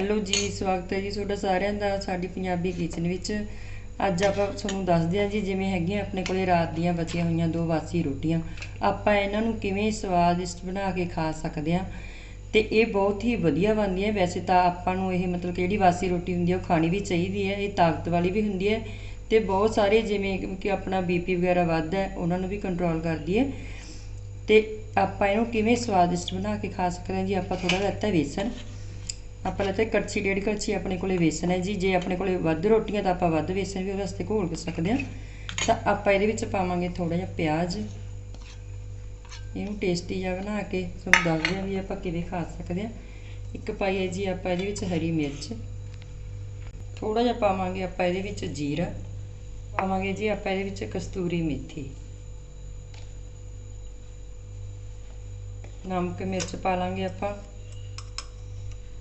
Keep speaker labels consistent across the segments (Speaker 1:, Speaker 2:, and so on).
Speaker 1: Hello ਜੀ, ਸਵਾਗਤ ਹੈ ਜੀ ਤੁਹਾਡਾ ਸਾਰਿਆਂ ਦਾ ਸਾਡੀ ਪੰਜਾਬੀ ਕਿਚਨ ਵਿੱਚ। ਅੱਜ ਆਪਾਂ ਤੁਹਾਨੂੰ ਦੱਸਦੇ ਹਾਂ ਜੀ, ਜਿਵੇਂ ਹੈਗੀਆਂ ਆਪਣੇ ਕੋਲੇ ਰਾਤ ਦੀਆਂ ਬਚੀਆਂ ਹੋਈਆਂ ਦੋ ਬਾਸੀ ਰੋਟੀਆਂ। ਆਪਾਂ ਇਹਨਾਂ ਨੂੰ ਕਿਵੇਂ ਸਵਾਦਿਸ਼ਟ ਬਣਾ ਕੇ ਖਾ ਸਕਦੇ ਹਾਂ। ਤੇ ਇਹ ਬਹੁਤ ਹੀ ਵਧੀਆ ਬਣਦੀ ਹੈ। ਵੈਸੇ ਤਾਂ ਆਪਾਂ ਨੂੰ ਇਹ ਮਤਲਬ ਕਿ ਜਿਹੜੀ ਬਾਸੀ ਰੋਟੀ ਹੁੰਦੀ ਹੈ, ਉਹ ਖਾਣੀ ਵੀ ਚਾਹੀਦੀ ਹੈ। ਇਹ ਤਾਕਤ ਵਾਲੀ ਵੀ ਹੁੰਦੀ ਹੈ ਤੇ ਬਹੁਤ ਸਾਰੇ ਜਿਵੇਂ ਕਿ ਆਪਣਾ ਬੀਪੀ ਵਗੈਰਾ ਵੱਧਦਾ ਹੈ, ਉਹਨਾਂ ਨੂੰ ਵੀ ਕੰਟਰੋਲ ਕਰਦੀ ਹੈ। ਤੇ ਆਪਾਂ ਇਹਨੂੰ ਕਿਵੇਂ ਸਵਾਦਿਸ਼ਟ ਬਣਾ ਕੇ ਖਾ ਸਕਦੇ ਹਾਂ ਜੀ? ਆਪਾਂ ਥੋੜਾ ਲੈਤਾ ਵੇਸਣ ਆਪਾਂ ਲੈਤਾ ਕੜਛੀ, ਡੇਢ ਕੜਛੀ ਆਪਣੇ ਕੋਲੇ ਵੇਸਣ ਹੈ ਜੀ। ਜੇ ਆਪਣੇ ਕੋਲੇ ਵੱਧ ਰੋਟੀਆਂ ਤਾਂ ਆਪਾਂ ਵੱਧ ਵੇਸਣ ਵੀ ਉਹਦੇ ਵਾਸਤੇ ਘੋਲ ਸਕਦੇ ਹਾਂ। ਤਾਂ ਆਪਾਂ ਇਹਦੇ ਵਿੱਚ ਪਾਵਾਂਗੇ ਥੋੜਾ ਜਿਹਾ ਪਿਆਜ਼। ਇਹਨੂੰ ਟੇਸਟੀ ਜਿਹਾ ਬਣਾ ਕੇ ਤੁਹਾਨੂੰ ਦੱਸਦੇ ਹਾਂ ਵੀ ਆਪਾਂ ਕਿਵੇਂ ਖਾ ਸਕਦੇ ਹਾਂ। ਇੱਕ ਪਾਈ ਹੈ ਜੀ ਆਪਾਂ ਇਹਦੇ ਵਿੱਚ ਹਰੀ ਮਿਰਚ। ਥੋੜਾ ਜਿਹਾ ਪਾਵਾਂਗੇ ਆਪਾਂ ਇਹਦੇ ਵਿੱਚ ਜੀਰਾ। ਪਾਵਾਂਗੇ ਜੀ ਆਪਾਂ ਇਹਦੇ ਵਿੱਚ ਕਸਤੂਰੀ ਮੇਥੀ। ਨਮਕ ਮਿਰਚ ਪਾ ਲਾਂਗੇ ਆਪਾਂ।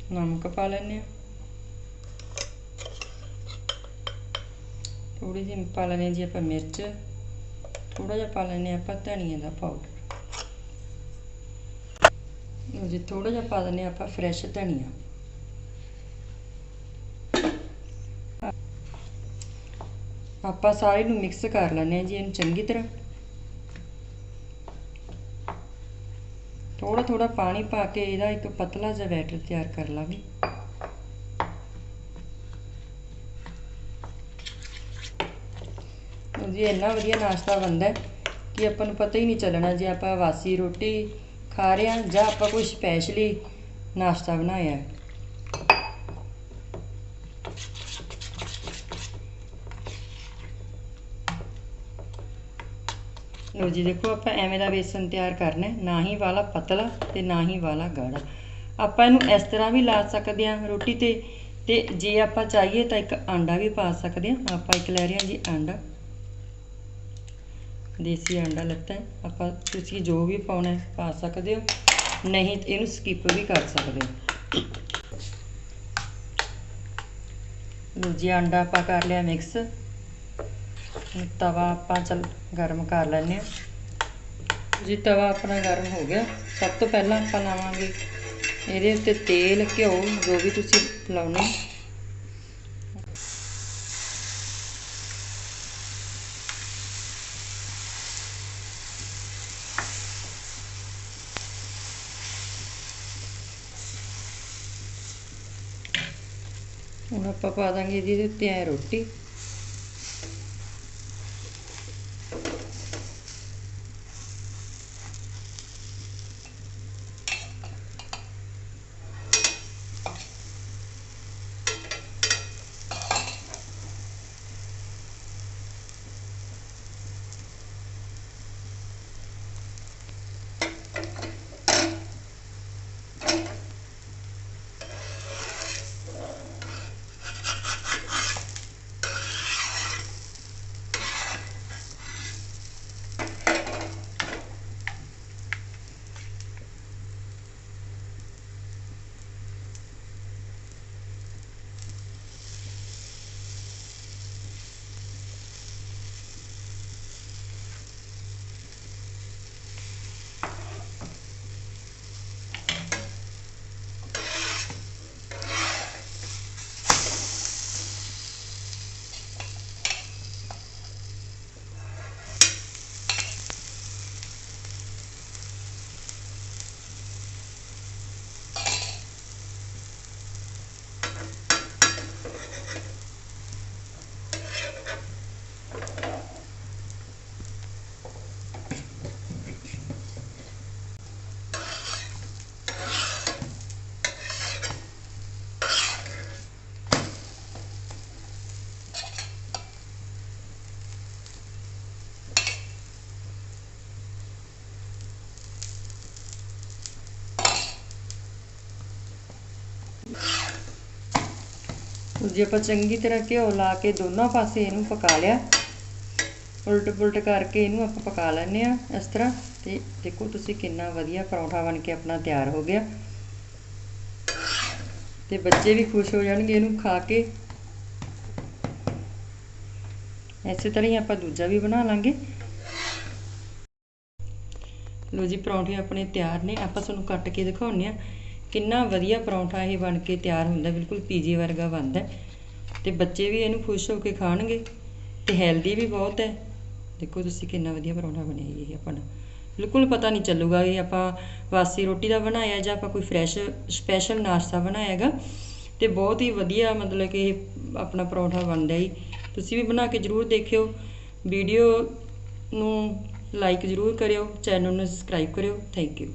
Speaker 1: ਨਮਕ ਪਾ ਲੈਂਦੇ ਹਾਂ। ਥੋੜੀ ਜਿਹੀ ਪਾ ਲੈਂਦੇ ਹਾਂ ਜੀ ਆਪਾਂ ਮਿਰਚ। ਥੋੜਾ ਜਿਹਾ ਪਾ ਲੈਂਦੇ ਹਾਂ ਆਪਾਂ ਧਨੀਆ ਦਾ ਪਾਊਡਰ ਜੀ ਥੋੜਾ ਜਿਹਾ ਪਾ ਦਿੰਦੇ ਹਾਂ ਆਪਾਂ ਫਰੈਸ਼ ਧਨੀਆ। ਆਪਾਂ ਸਾਰੇ ਨੂੰ ਮਿਕਸ ਕਰ ਲੈਂਦੇ ਹਾਂ ਜੀ ਇਹਨੂੰ ਚੰਗੀ ਤਰ੍ਹਾਂ। ਥੋੜਾ ਥੋੜਾ ਪਾਣੀ ਪਾ ਕੇ ਇਹਦਾ ਇੱਕ ਪਤਲਾ ਜਿਹਾ ਬੈਟਰ ਤਿਆਰ ਕਰ ਲਾਂਗੇ ਜੀ ਇੰਨਾ ਵਧੀਆ ਨਾਸ਼ਤਾ ਬਣਦਾ ਕਿ ਆਪਾਂ ਨੂੰ ਪਤਾ ਹੀ ਨਹੀਂ ਚੱਲਣਾ ਜੇ ਆਪਾਂ ਵਾਸੀ ਰੋਟੀ ਖਾ ਰਹੇ ਹਾਂ ਜਾਂ ਆਪਾਂ ਕੋਈ ਸਪੈਸ਼ਲੀ ਨਾਸ਼ਤਾ ਬਣਾਇਆ ਹੈ। ਲੋ ਜੀ, ਦੇਖੋ ਆਪਾਂ ਐਵੇਂ ਦਾ ਬੇਸਨ ਤਿਆਰ ਕਰਨਾ ਨਾ ਹੀ ਵਾਲਾ ਪਤਲਾ ਤੇ ਨਾ ਹੀ ਵਾਲਾ ਗਾੜਾ। ਆਪਾਂ ਇਹਨੂੰ ਇਸ ਤਰ੍ਹਾਂ ਵੀ ਲਾ ਸਕਦੇ ਹਾਂ ਰੋਟੀ ਤੇ। ਤੇ ਜੇ ਆਪਾਂ ਚਾਹੀਏ ਤਾਂ ਇੱਕ ਆਂਡਾ ਵੀ ਪਾ ਸਕਦੇ ਹਾਂ। ਆਪਾਂ ਇੱਕ ਲੈ ਰਹੇ ਹਾਂ ਜੀ ਆਂਡਾ। ਦੇਸੀ ਆਂਡਾ ਲੱਤਾ ਆਪਾਂ ਤੁਸੀਂ ਜੋ ਵੀ ਪਾਉਣਾ ਪਾ ਸਕਦੇ ਹੋ। ਨਹੀਂ ਇਹਨੂੰ ਸਕਿਪ ਵੀ ਕਰ ਸਕਦੇ ਹੋ। ਲੋ ਜੀ, ਆਂਡਾ ਆਪਾਂ ਕਰ ਲਿਆ ਮਿਕਸ ਤਵਾ ਆਪਾਂ ਚਲ ਗਰਮ ਕਰ ਲੈਂਦੇ ਹਾਂ। ਜੀ, ਤਵਾ ਆਪਣਾ ਗਰਮ ਹੋ ਗਿਆ। ਸਭ ਤੋਂ ਪਹਿਲਾਂ ਆਪਾਂ ਲਾਵਾਂਗੇ ਇਹਦੇ ਉੱਤੇ ਤੇਲ, ਘਿਓ, ਜੋ ਵੀ ਤੁਸੀਂ ਲਾਉਣੇ। ਹੁਣ ਆਪਾਂ ਪਾ ਦਾਂਗੇ ਇਹਦੇ ਉੱਤੇ ਐ ਰੋਟੀ। ਜੇ ਆਪਾਂ ਚੰਗੀ ਤਰ੍ਹਾਂ ਘਿਓ ਲਾ ਕੇ ਦੋਨਾਂ ਪਾਸੇ ਇਹਨੂੰ ਪਕਾ ਲਿਆ ਉਲਟ ਪੁਲਟ ਕਰਕੇ ਇਹਨੂੰ ਆਪਾਂ ਪਕਾ ਲੈਂਦੇ ਆ ਇਸ ਤਰ੍ਹਾਂ। ਤੇ ਦੇਖੋ ਤੁਸੀਂ ਕਿੰਨਾ ਵਧੀਆ ਪਰੌਂਠਾ ਬਣ ਕੇ ਆਪਣਾ ਤਿਆਰ ਹੋ ਗਿਆ। ਤੇ ਬੱਚੇ ਵੀ ਖੁਸ਼ ਹੋ ਜਾਣਗੇ ਇਹਨੂੰ ਖਾ ਕੇ। ਇਸੇ ਤਰ੍ਹਾਂ ਹੀ ਆਪਾਂ ਦੂਜਾ ਵੀ ਬਣਾ ਲਾਂਗੇ। ਲੋ ਜੀ, ਪਰੌਂਠੇ ਆਪਣੇ ਤਿਆਰ ਨੇ। ਆਪਾਂ ਤੁਹਾਨੂੰ ਕੱਟ ਕੇ ਦਿਖਾਉਂਦੇ ਆ ਕਿੰਨਾ ਵਧੀਆ ਪਰੌਂਠਾ ਇਹ ਬਣ ਕੇ ਤਿਆਰ ਹੁੰਦਾ, ਬਿਲਕੁਲ ਪੀਜੀ ਵਰਗਾ ਬਣਦਾ ਹੈ। ਤੇ ਬੱਚੇ ਵੀ ਇਹਨੂੰ ਖੁਸ਼ ਹੋ ਕੇ ਖਾਣਗੇ ਤੇ ਹੈਲਦੀ ਵੀ ਬਹੁਤ ਹੈ। ਦੇਖੋ ਤੁਸੀਂ ਕਿੰਨਾ ਵਧੀਆ ਪਰੌਂਠਾ ਬਣਿਆ ਜੀ ਇਹ ਆਪਣਾ। ਬਿਲਕੁਲ ਪਤਾ ਨਹੀਂ ਚੱਲੂਗਾ ਇਹ ਆਪਾਂ ਵਾਸੀ ਰੋਟੀ ਦਾ ਬਣਾਇਆ ਜਾਂ ਆਪਾਂ ਕੋਈ ਫਰੈਸ਼ ਸਪੈਸ਼ਲ ਨਾਸ਼ਤਾ ਬਣਾਇਆ ਹੈਗਾ। ਤੇ ਬਹੁਤ ਹੀ ਵਧੀਆ ਮਤਲਬ ਕਿ ਆਪਣਾ ਪਰੌਂਠਾ ਬਣਦਾ ਜੀ। ਤੁਸੀਂ ਵੀ ਬਣਾ ਕੇ ਜ਼ਰੂਰ ਦੇਖਿਓ। ਵੀਡੀਓ ਨੂੰ ਲਾਈਕ ਜ਼ਰੂਰ ਕਰਿਓ ਚੈਨਲ ਨੂੰ ਸਬਸਕ੍ਰਾਈਬ ਕਰਿਓ। Thank you